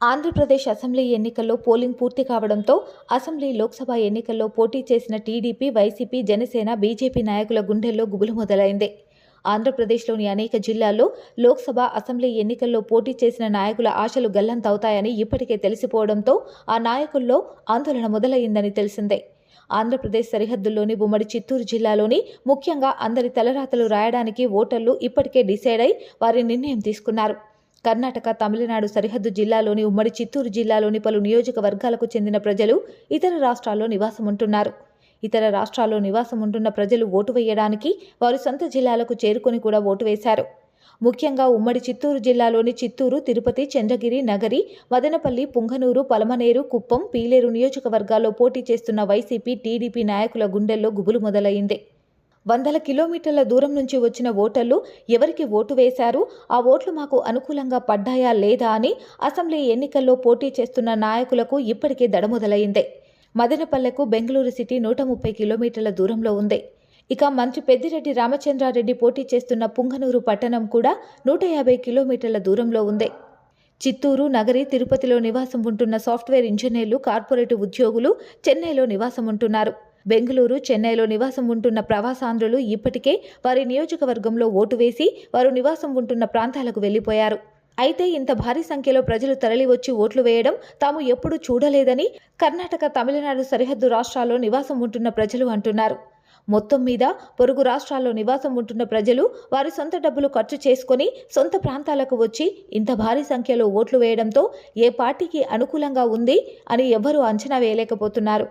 Andhra Pradesh assembly ఎన్నికల్లో polling పూర్తి కావడంతో అసెంబ్లీ లోక్సభ ఎన్నికల్లో పోటీ చేసిన టీడీపీ వైసీపీ జనసేన బీజేపీ నాయకుల గుండెల్లో గుబులు మొదలైంది. ఆంధ్రప్రదేశ్లోని అనేక జిల్లాల్లో లోక్సభ అసెంబ్లీ ఎన్నికల్లో పోటీ చేసిన నాయకుల ఆశలు గల్లంతవుతాయని ఇప్పటికే తెలిసిపోవడంతో ఆ నాయకుల్లో ఆందోళన మొదలైందని తెలిసిందే. ఆంధ్రప్రదేశ్ సరిహద్దుల్లోని ఉమ్మడి చిత్తూరు జిల్లాలోని ముఖ్యంగా అందరి తలరాతలు రాయడానికి ఓటర్లు ఇప్పటికే డిసైడ్ అయి వారి నిర్ణయం తీసుకున్నారు. కర్ణాటక తమిళనాడు సరిహద్దు జిల్లాలోని ఉమ్మడి చిత్తూరు జిల్లాలోని పలు నియోజకవర్గాలకు చెందిన ప్రజలు ఇతర రాష్ట్రాల్లో నివాసం ఉంటున్నారు ఇతర రాష్ట్రాల్లో నివాసం ఉంటున్న ప్రజలు ఓటు వేయడానికి వారు సొంత జిల్లాలకు చేరుకొని కూడా ఓటు వేశారు. ముఖ్యంగా ఉమ్మడి చిత్తూరు జిల్లాలోని చిత్తూరు తిరుపతి చంద్రగిరి నగరి మదనపల్లి పుంగనూరు పలమనేరు కుప్పం పీలేరు నియోజకవర్గాల్లో పోటీ చేస్తున్న వైసీపీ టీడీపీ నాయకుల గుండెల్లో గుబులు మొదలైంది. వందల కిలోమీటర్ల దూరం నుంచి వచ్చిన ఓటర్లు ఎవరికి ఓటు వేశారు? ఆ ఓట్లు మాకు అనుకూలంగా పడ్డాయా లేదా అని అసెంబ్లీ ఎన్నికల్లో పోటీ చేస్తున్న నాయకులకు ఇప్పటికే దడ మొదలైంది మదనపల్లెకు బెంగళూరు సిటీ నూట ముప్పై కిలోమీటర్ల దూరంలో ఉంది. ఇక మంత్రి పెద్దిరెడ్డి రామచంద్రారెడ్డి పోటీ చేస్తున్న పుంగనూరు పట్టణం కూడా నూట యాభై కిలోమీటర్ల దూరంలో ఉంది. చిత్తూరు నగరి తిరుపతిలో నివాసం ఉంటున్న సాఫ్ట్వేర్ ఇంజనీర్లు కార్పొరేట్ ఉద్యోగులు చెన్నైలో నివాసం ఉంటున్నారు. బెంగళూరు చెన్నైలో నివాసం ఉంటున్న ప్రవాసాంధ్రులు ఇప్పటికే వారి నియోజకవర్గంలో ఓటు వేసి వారు నివాసం ఉంటున్న ప్రాంతాలకు వెళ్ళిపోయారు అయితే ఇంత భారీ సంఖ్యలో ప్రజలు తరలివచ్చి ఓట్లు వేయడం తాము ఎప్పుడూ చూడలేదని కర్ణాటక తమిళనాడు సరిహద్దు రాష్ట్రాల్లో నివాసం ఉంటున్న ప్రజలు అంటున్నారు. మొత్తం మీద పొరుగు రాష్ట్రాల్లో నివాసం ఉంటున్న ప్రజలు వారి సొంత డబ్బులు ఖర్చు చేసుకొని సొంత ప్రాంతాలకు వచ్చి ఇంత భారీ సంఖ్యలో ఓట్లు వేయడంతో ఏ పార్టీకి అనుకూలంగా ఉంది అని ఎవ్వరూ అంచనా వేయలేకపోతున్నారు.